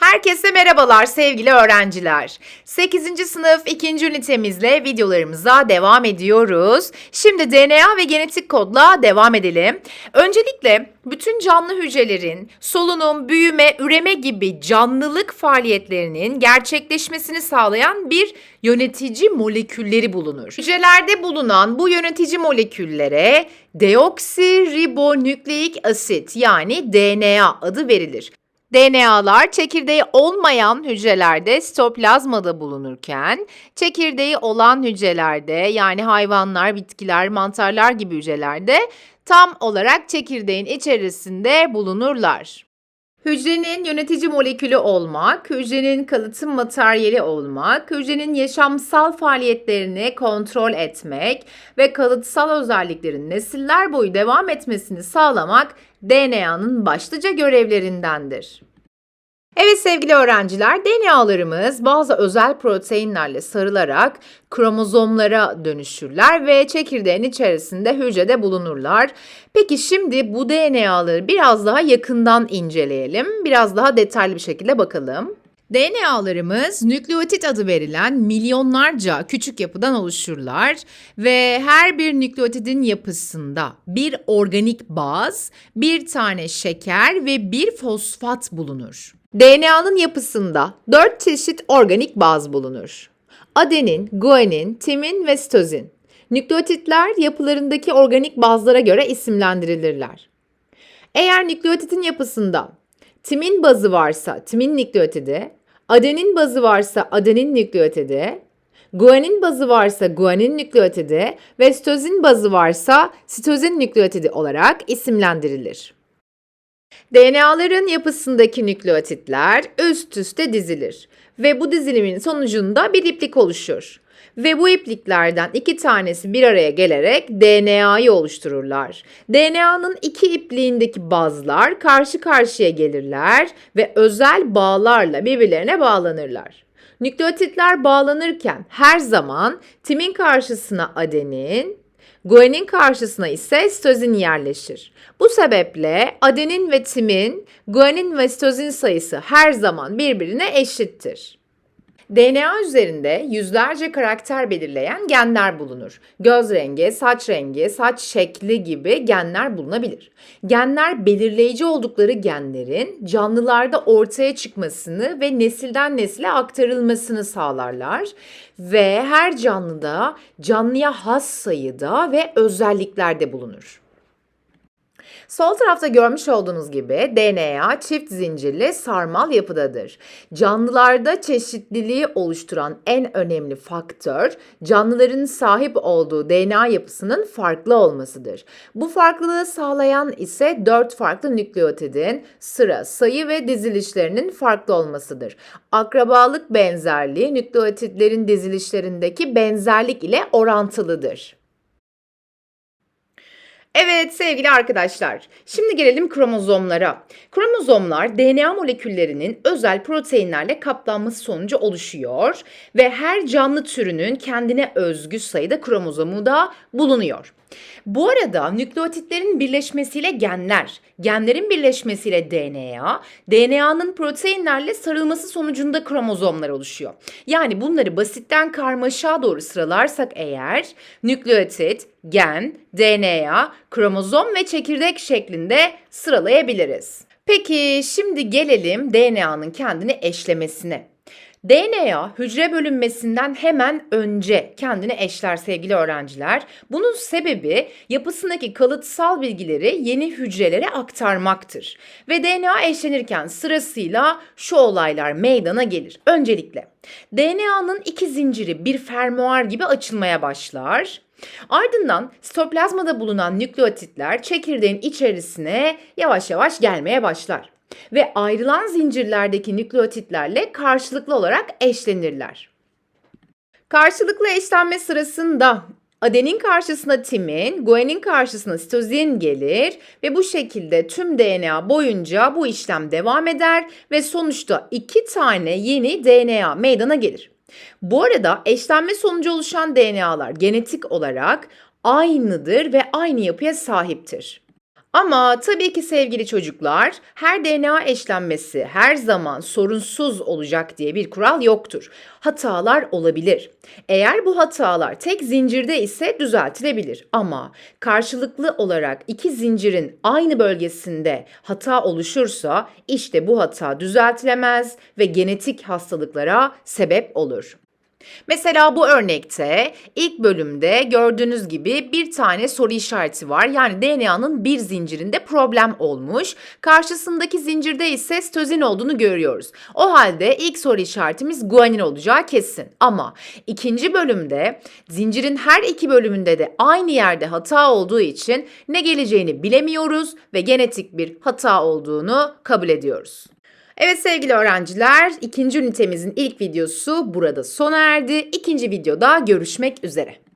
Herkese merhabalar sevgili öğrenciler. 8. sınıf 2. ünitemizle videolarımıza devam ediyoruz. Şimdi DNA ve genetik kodla devam edelim. Öncelikle bütün canlı hücrelerin solunum, büyüme, üreme gibi canlılık faaliyetlerinin gerçekleşmesini sağlayan bir yönetici molekülleri bulunur. Hücrelerde bulunan bu yönetici moleküllere deoksiribonükleik asit yani DNA adı verilir. DNA'lar çekirdeği olmayan hücrelerde sitoplazmada bulunurken, çekirdeği olan hücrelerde yani hayvanlar, bitkiler, mantarlar gibi hücrelerde tam olarak çekirdeğin içerisinde bulunurlar. Hücrenin yönetici molekülü olmak, hücrenin kalıtım materyali olmak, hücrenin yaşamsal faaliyetlerini kontrol etmek ve kalıtsal özelliklerin nesiller boyu devam etmesini sağlamak DNA'nın başlıca görevlerindendir. Evet sevgili öğrenciler, DNA'larımız bazı özel proteinlerle sarılarak kromozomlara dönüşürler ve çekirdeğin içerisinde hücrede bulunurlar. Peki şimdi bu DNA'ları biraz daha yakından inceleyelim. Biraz daha detaylı bir şekilde bakalım. DNA'larımız nükleotit adı verilen milyonlarca küçük yapıdan oluşurlar ve her bir nükleotidin yapısında bir organik baz, bir tane şeker ve bir fosfat bulunur. DNA'nın yapısında 4 çeşit organik baz bulunur. Adenin, guanin, timin ve sitozin. Nükleotitler yapılarındaki organik bazlara göre isimlendirilirler. Eğer nükleotidin yapısında timin bazı varsa timin nükleotidi, adenin bazı varsa adenin nükleotidi, guanin bazı varsa guanin nükleotidi ve sitozin bazı varsa sitozin nükleotidi olarak isimlendirilir. DNA'ların yapısındaki nükleotitler üst üste dizilir ve bu dizilimin sonucunda bir iplik oluşur. Ve bu ipliklerden iki tanesi bir araya gelerek DNA'yı oluştururlar. DNA'nın iki ipliğindeki bazlar karşı karşıya gelirler ve özel bağlarla birbirlerine bağlanırlar. Nükleotitler bağlanırken her zaman timin karşısına adenin, Guanin karşısına ise sitozin yerleşir. Bu sebeple adenin ve timin, guanin ve sitozin sayısı her zaman birbirine eşittir. DNA üzerinde yüzlerce karakter belirleyen genler bulunur. Göz rengi, saç rengi, saç şekli gibi genler bulunabilir. Genler belirleyici oldukları genlerin canlılarda ortaya çıkmasını ve nesilden nesile aktarılmasını sağlarlar ve her canlıda canlıya has sayıda ve özelliklerde bulunur. Sol tarafta görmüş olduğunuz gibi DNA çift zincirli sarmal yapıdadır. Canlılarda çeşitliliği oluşturan en önemli faktör canlıların sahip olduğu DNA yapısının farklı olmasıdır. Bu farklılığı sağlayan ise dört farklı nükleotidin sıra, sayı ve dizilişlerinin farklı olmasıdır. Akrabalık benzerliği nükleotidlerin dizilişlerindeki benzerlik ile orantılıdır. Evet sevgili arkadaşlar, şimdi gelelim kromozomlara. Kromozomlar DNA moleküllerinin özel proteinlerle kaplanması sonucu oluşuyor ve her canlı türünün kendine özgü sayıda kromozomu da bulunuyor. Bu arada nükleotitlerin birleşmesiyle genler, genlerin birleşmesiyle DNA, DNA'nın proteinlerle sarılması sonucunda kromozomlar oluşuyor. Yani bunları basitten karmaşa doğru sıralarsak eğer nükleotit, gen, DNA, kromozom ve çekirdek şeklinde sıralayabiliriz. Peki şimdi gelelim DNA'nın kendini eşlemesine. DNA hücre bölünmesinden hemen önce kendini eşler sevgili öğrenciler. Bunun sebebi yapısındaki kalıtsal bilgileri yeni hücrelere aktarmaktır. Ve DNA eşlenirken sırasıyla şu olaylar meydana gelir. Öncelikle DNA'nın iki zinciri bir fermuar gibi açılmaya başlar. Ardından sitoplazmada bulunan nükleotitler çekirdeğin içerisine yavaş yavaş gelmeye başlar ve ayrılan zincirlerdeki nükleotitlerle karşılıklı olarak eşlenirler. Karşılıklı eşlenme sırasında adenin karşısına timin, guanin karşısına sitozin gelir ve bu şekilde tüm DNA boyunca bu işlem devam eder ve sonuçta iki tane yeni DNA meydana gelir. Bu arada eşlenme sonucu oluşan DNA'lar genetik olarak aynıdır ve aynı yapıya sahiptir. Ama tabii ki sevgili çocuklar, her DNA eşlenmesi her zaman sorunsuz olacak diye bir kural yoktur. Hatalar olabilir. Eğer bu hatalar tek zincirde ise düzeltilebilir. Ama karşılıklı olarak iki zincirin aynı bölgesinde hata oluşursa işte bu hata düzeltilemez ve genetik hastalıklara sebep olur. Mesela bu örnekte ilk bölümde gördüğünüz gibi bir tane soru işareti var. Yani DNA'nın bir zincirinde problem olmuş. Karşısındaki zincirde ise sitozin olduğunu görüyoruz. O halde ilk soru işaretimiz guanin olacağı kesin. Ama ikinci bölümde zincirin her iki bölümünde de aynı yerde hata olduğu için ne geleceğini bilemiyoruz ve genetik bir hata olduğunu kabul ediyoruz. Evet sevgili öğrenciler, ikinci ünitemizin ilk videosu burada sona erdi. İkinci videoda görüşmek üzere.